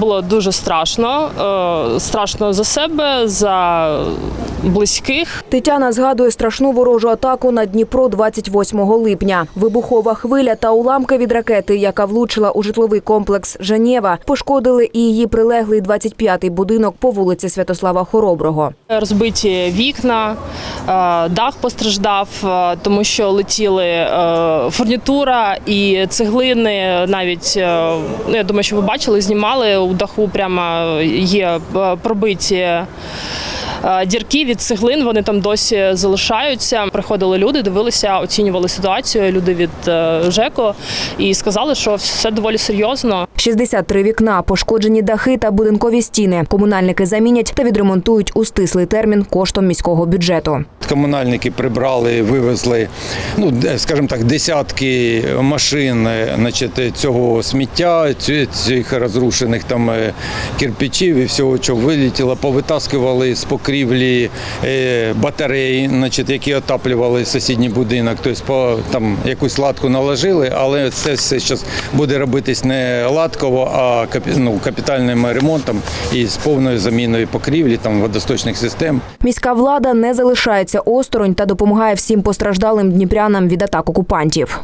Було дуже страшно. Е, Страшно за себе, за близьких. Тетяна згадує страшну ворожу атаку на Дніпро 28 липня. Вибухова хвиля та уламки від ракети, яка влучила у житловий комплекс Женєва, пошкодили і її прилеглий 25-й будинок по вулиці Святослава Хороброго. Розбиті вікна, е, дах постраждав, е, тому що летіли фурнітура і цеглини. Навіть ну, я думаю, що ви бачили, знімали у даху. Прямо є е, пробиті. Е, Дірки від цеглин вони там досі залишаються. Приходили люди, дивилися, оцінювали ситуацію. Люди від е, ЖЕКу і сказали, що все доволі серйозно. 63 вікна, пошкоджені дахи та будинкові стіни. Комунальники замінять та відремонтують у стислий термін коштом міського бюджету. Комунальники прибрали, вивезли, ну скажімо так, десятки машин, е, значить, цього сміття, цих розрушених там кирпичів і всього, що вилетіло, повитаскували з покрівлі е, батареї, значить, які отаплювали сусідній будинок. Тобто по там якусь латку наложили, але це все зараз буде робитись не латково, а ну, капітальним ремонтом і з повною заміною покрівлі, там водосточних систем. Міська влада не залишається осторонь та допомагає всім постраждалим дніпрянам від атак окупантів.